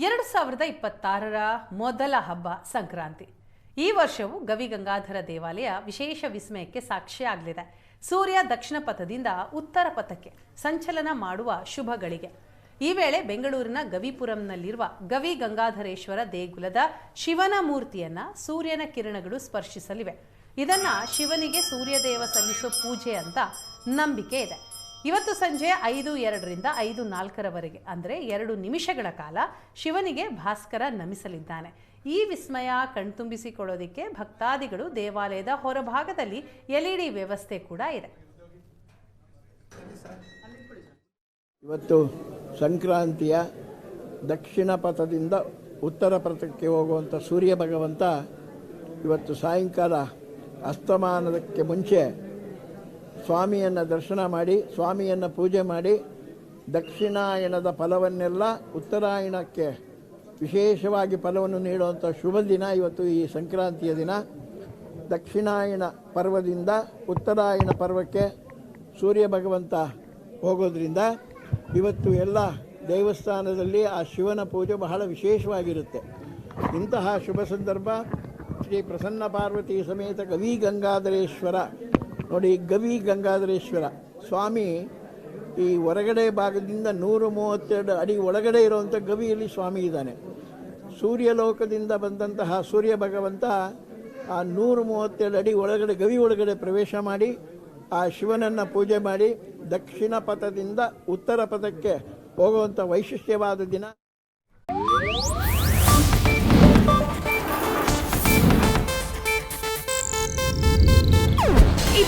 ಎರಡು ಸಾವಿರದ ಇಪ್ಪತ್ತಾರರ ಮೊದಲ ಹಬ್ಬ ಸಂಕ್ರಾಂತಿ. ಈ ವರ್ಷವು ಗವಿಗಂಗಾಧರ ದೇವಾಲಯ ವಿಶೇಷ ವಿಸ್ಮಯಕ್ಕೆ ಸಾಕ್ಷಿಯಾಗಲಿದೆ ಸೂರ್ಯ ದಕ್ಷಿಣ ಪಥದಿಂದ ಉತ್ತರ ಪಥಕ್ಕೆ ಸಂಚಲನ ಮಾಡುವ ಶುಭ ಗಳಿಗೆ ಈ ವೇಳೆ ಬೆಂಗಳೂರಿನ ಗವಿಪುರಂನಲ್ಲಿರುವ ಗವಿ ಗಂಗಾಧರೇಶ್ವರ ದೇಗುಲದ ಶಿವನ ಮೂರ್ತಿಯನ್ನ ಸೂರ್ಯನ ಕಿರಣಗಳು ಸ್ಪರ್ಶಿಸಲಿವೆ. ಇದನ್ನ ಶಿವನಿಗೆ ಸೂರ್ಯದೇವ ಸಲ್ಲಿಸೋ ಪೂಜೆ ಅಂತ ನಂಬಿಕೆ ಇದೆ. ಇವತ್ತು ಸಂಜೆ ಐದು ಎರಡರಿಂದ ಐದು ನಾಲ್ಕರವರೆಗೆ, ಅಂದರೆ ಎರಡು ನಿಮಿಷಗಳ ಕಾಲ ಶಿವನಿಗೆ ಭಾಸ್ಕರ ನಮಿಸಲಿದ್ದಾನೆ. ಈ ವಿಸ್ಮಯ ಕಣ್ತುಂಬಿಸಿಕೊಳ್ಳೋದಕ್ಕೆ ಭಕ್ತಾದಿಗಳು ದೇವಾಲಯದ ಹೊರಭಾಗದಲ್ಲಿ ಎಲ್ ಇ ಡಿ ವ್ಯವಸ್ಥೆ ಕೂಡ ಇದೆ. ಇವತ್ತು ಸಂಕ್ರಾಂತಿಯ ದಕ್ಷಿಣ ಪಥದಿಂದ ಉತ್ತರ ಪಥಕ್ಕೆ ಹೋಗುವಂಥ ಸೂರ್ಯ ಭಗವಂತ ಇವತ್ತು ಸಾಯಂಕಾಲ ಅಸ್ತಮಾನದಕ್ಕೆ ಮುಂಚೆ ಸ್ವಾಮಿಯನ್ನು ದರ್ಶನ ಮಾಡಿ, ಸ್ವಾಮಿಯನ್ನು ಪೂಜೆ ಮಾಡಿ, ದಕ್ಷಿಣಾಯಣದ ಫಲವನ್ನೆಲ್ಲ ಉತ್ತರಾಯಣಕ್ಕೆ ವಿಶೇಷವಾಗಿ ಫಲವನ್ನು ನೀಡುವಂಥ ಶುಭ ದಿನ ಇವತ್ತು ಈ ಸಂಕ್ರಾಂತಿಯ ದಿನ. ದಕ್ಷಿಣಾಯಣ ಪರ್ವದಿಂದ ಉತ್ತರಾಯಣ ಪರ್ವಕ್ಕೆ ಸೂರ್ಯ ಭಗವಂತ ಹೋಗೋದ್ರಿಂದ ಇವತ್ತು ಎಲ್ಲ ದೇವಸ್ಥಾನದಲ್ಲಿ ಆ ಶಿವನ ಪೂಜೆ ಬಹಳ ವಿಶೇಷವಾಗಿರುತ್ತೆ. ಇಂತಹ ಶುಭ ಸಂದರ್ಭ ಶ್ರೀ ಪ್ರಸನ್ನ ಪಾರ್ವತಿ ಸಮೇತ ಕವಿ ಗಂಗಾಧರೇಶ್ವರ ನೋಡಿ, ಗವಿ ಗಂಗಾಧರೇಶ್ವರ ಸ್ವಾಮಿ ಈ ಹೊರಗಡೆ ಭಾಗದಿಂದ ನೂರ ಮೂವತ್ತೆರಡು ಅಡಿ ಒಳಗಡೆ ಇರುವಂಥ ಗವಿಯಲ್ಲಿ ಸ್ವಾಮಿ ಇದ್ದಾನೆ. ಸೂರ್ಯಲೋಕದಿಂದ ಬಂದಂತಹ ಸೂರ್ಯ ಭಗವಂತ ಆ ನೂರ ಮೂವತ್ತೆರಡು ಅಡಿ ಒಳಗಡೆ, ಗವಿ ಒಳಗಡೆ ಪ್ರವೇಶ ಮಾಡಿ, ಆ ಶಿವನನ್ನು ಪೂಜೆ ಮಾಡಿ, ದಕ್ಷಿಣ ಪಥದಿಂದ ಉತ್ತರ ಪಥಕ್ಕೆ ಹೋಗುವಂಥ ವೈಶಿಷ್ಟ್ಯವಾದ ದಿನ.